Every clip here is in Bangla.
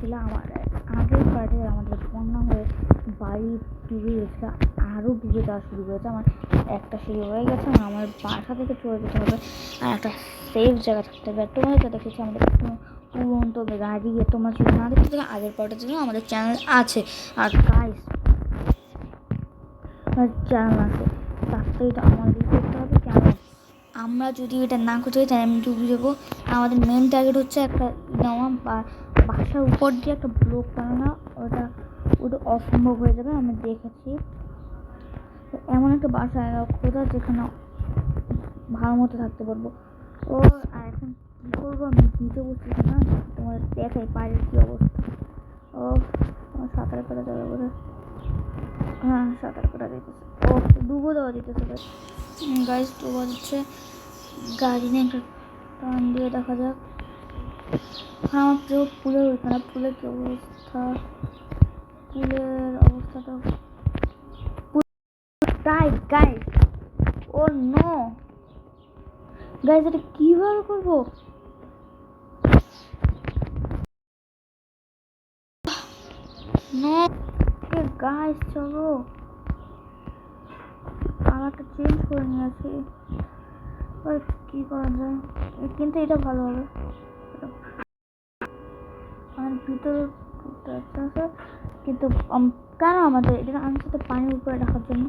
ছিল আমার আগের পার্টে আমাদের বন্যা হয়ে বাড়ি ডুবে গেছিল আরও ডুবে যাওয়া শুরু করেছে। আমার একটা সিঁড়ি হয়ে গেছে আর আমার বাসা থেকে চলে যেতে হবে। আর একটা সেফ জায়গা থাকতে হবে। আর তোমরা তো দেখেছি আমাদের উড়ন্ত গাড়ি তোমরা যদি না দেখতে থাকো আগের পার্টের জন্য আমাদের চ্যানেল আছে। আর গাইস চ্যানেল আছে। তাড়াতাড়ি এটা আমাদের করতে হবে? কেন? আমরা যদি এটা না করতে পারি, তাহলে আমি ডুবে যাব। আমাদের মেন টার্গেট হচ্ছে একটা নেওয়া বা বাসার উপর দিয়ে একটা ব্লক বানানো, ওটা ওটা অসম্ভব হয়ে যাবে, আমি দেখেছি। এমন একটা বাসা খোঁজা যেখানে ভালো মতো থাকতে পারব। ও, আর এখন কী করব আমি নিচে বসতেছি না তোমার দেখাই পায়ের কী অবস্থা। ও আমার সাঁতার কাটা যাবে বোধ হ্যাঁ সাঁতার কাটা যেতেছে ও, ডুবো দেওয়া যেতেছে গাইজ ডুবো দিচ্ছে। গাড়ি নিয়ে একটা টান দিয়ে দেখা যাক। আমার প্রিয় ফুলের ওইখানে ফুলের কী অবস্থা? ফুলের অবস্থাটা guys guys oh no guys এটা কীভাবে করব? গাইজ চলো। কালারটা চেঞ্জ করে নিয়েছি কী করা যায়? কিন্তু এটা ভালো হবে। আর ভিতরে কিন্তু কেন আমাদের এটা আনছে তো পানির উপরে রাখার জন্য?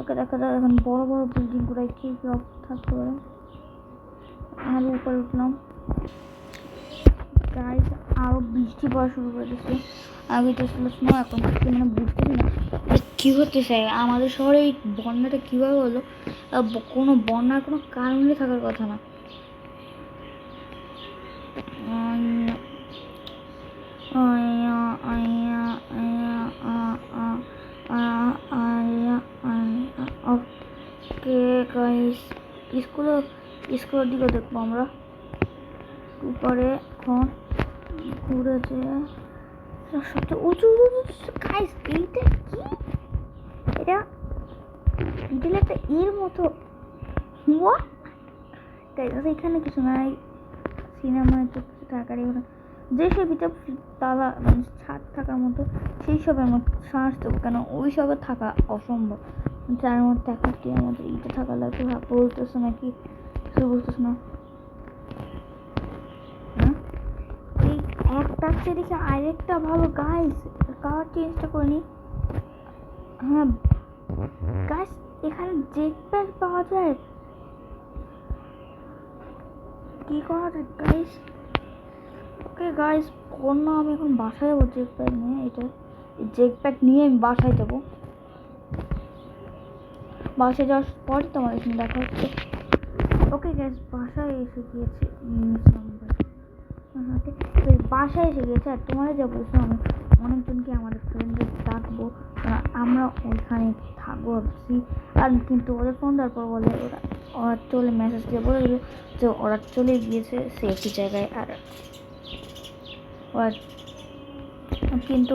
ওকে দেখা যায় এখন বড় বড় বিল্ডিং করে কী কী থাকতে পারে আর উপরে উঠলাম। গাইজ আরও বৃষ্টি পড়া শুরু করে দিচ্ছে। আগে তো ছিল স্নো এখন থেকে মানে বুঝতেছি না। কী হতেছে? আমাদের শহরে এই বন্যাটা কীভাবে হলো? কোনো বন্যার কোনো কারণে থাকার কথা না। স্কুলে স্কুলের দিকে দেখব আমরা উপরে এখন ঘুরেছে সবচেয়ে উঁচু গাইস এইটা কি এটা এটা একটা এর মতো? এখানে কিছু নাই সিনেমায় তো এগুলো যে সব ভিতরে তালা মানে ছাদ থাকার মতো, সেই সবের মধ্যে শ্বাস দেবো। কেন ওই সবে থাকা অসম্ভব। যার মধ্যে একটা টিয়ার মধ্যে ইটা থাকা লাগবে ভাব বলতেছে নাকি? কিছু বুঝতেছে না। হ্যাঁ? এই একটা চেয়ে দেখি আরেকটা ভালো গাইস কালার চেঞ্জটা করে নিই। হ্যাঁ গাইস এখানে জেট প্যাক পাওয়া যায়? কি করা যায় গাইস ওকে গাইস অন্য আমি এখন বাসায় যাব জেক প্যাক নিয়ে, এটা জেক প্যাক নিয়ে আমি বাসায় যাব। বাসায় যাওয়ার পরই তোমাদের সঙ্গে দেখা হচ্ছে। ওকে গ্যাস বাসায় এসে গিয়েছে। বাসায় এসে গিয়েছে, আর তোমাদের যা বলছো, আমি অনেকজনকে আমাদের ফ্রেন্ডদের ডাকবো। আমরা ওইখানে থাকব, ভাবছি। আর কিন্তু ওদের ফোন দেওয়ার পর বলে, ওরা ওরা চলে মেসেজ দিয়ে বলে দিল যে ওরা চলে গিয়েছে সেফটি জায়গায়, আর ওরা কিন্তু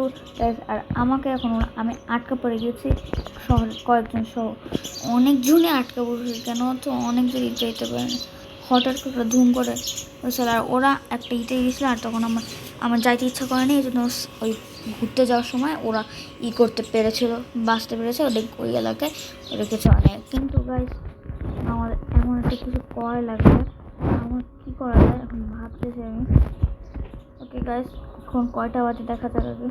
আর আমাকে এখন আমি আটকা পড়ে গেছি। শহর কয়েকজন সহ অনেকজনই আটকা পড়েছে কেন? তো অনেকজন ইট যেতে পারে হঠাৎ করে ধুম করে হয়েছিল আর ওরা একটা ইটে গিয়েছিল আর তখন আমার আমার যাইতে ইচ্ছা করেনি, এই জন্য ওই ঘুরতে যাওয়ার সময় ওরা ই করতে পেরেছিল, বাঁচতে পেরেছে ওদের ওই এলাকায়। রেখেছে অনেক কিন্তু গাইজ আমার এমন একটা কিছু করা লাগবে। আমার কী করা যায়? এখন ভাবতেছি আমি। ওকে গাইজ এখন কয়টা বাজে দেখা যাবে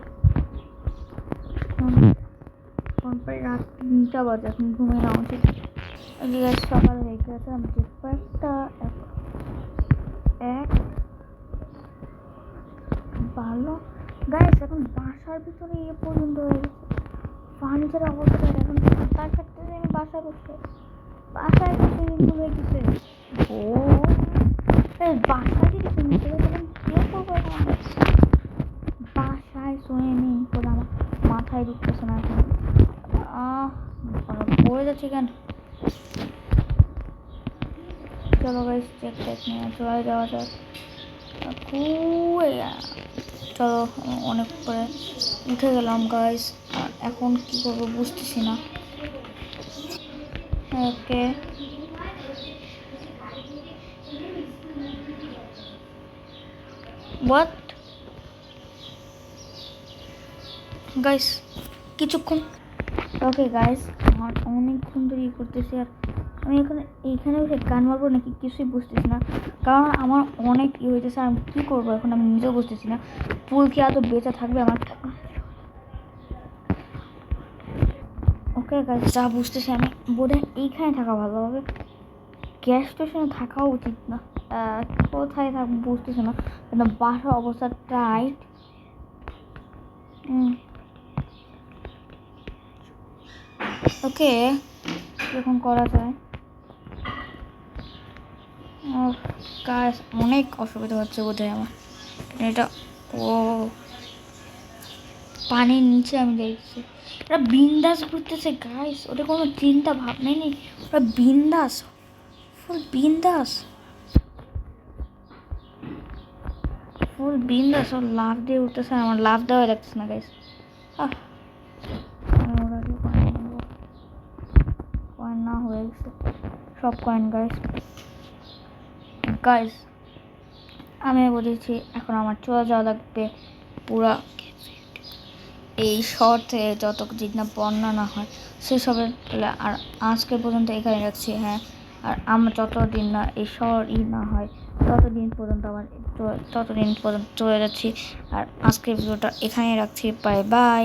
এখন প্রায় রাত তিনটা বাজে, এখন ঘুমিয়ে নেওয়া উচিত ওকে গাইজ সকাল হয়ে গেছে, আমি যে কয়েকটা, এক ভালো গাইজ এখন বাসার ভিতরে ইয়ে পর্যন্ত হয়ে গেছে। ফার্নিচার অবস্থা এখন সাঁতার কাটতে আমি বাসায় বসে বাসায় বসে কিন্তু হয়ে গেছে। ও বাসায় যদি সুইমিং বাসায় সুইমিং করে আমার মাথায় ঢুকতেছে না এখন। আহ পড়ে যাচ্ছে কেন? চলো গাইস চেক চেক নিয়ে চলে যাওয়া যাক। চলো, অনেক পরে উঠে গেলাম গাইস এখন কি করব বুঝতেছি না। ওকে What? গাইস কিছুক্ষণ। ওকে গাইস আমার অনেকক্ষণ ধরে ইয়ে করতেছি আর আমি এখানে এইখানে বসে গান মারবো নাকি কিছুই বুঝতেছি না। কারণ আমার অনেক ইয়ে আর আমি কী করব এখন আমি নিজেও বুঝতেছি না। ফুল কি এত বেঁচে থাকবে আমার। ওকে গাইস যা বুঝতেছি আমি। বোধহয় এইখানে থাকা ভালো হবে। গ্যাস স্টেশনে থাকাও উচিত না। কোথায় থাকব বুঝতেছি না। কিন্তু বাসার অবস্থা টাইট ওকে, এরকম করা যায়। কাজ অনেক অসুবিধা হচ্ছে বোধহয় আমার। এটা, ও, পানির নিচে আমি দেখছি। ওরা বিন্দাস ঘুরতেছে গাইস ওটা কোনো চিন্তা ভাবনাই নেই। ওরা বিন্দাস ফুল বিন্দাস। ফুল বিন্দাস, ওর লাভ দিয়ে উঠতেছে আর আমার লাভ দেওয়া লাগতেছে না গাইস ওরা দিয়ে কয়েন না হয়ে গেছে। সব কয়েন গাইস গাইস আমি বলেছি, এখন আমার চলে যাওয়া লাগবে পুরা এই শহর যত দিন না বন্যা না হয় সেসবের আর আজকে পর্যন্ত এখানে রাখছি হ্যাঁ। আর আমার যতদিন না এই শহর ই না হয় ততদিন পর্যন্ত আমার ততদিন পর্যন্ত চলে যাচ্ছি। আর আজকের ভিডিওটা এখানেই রাখছি। Bye bye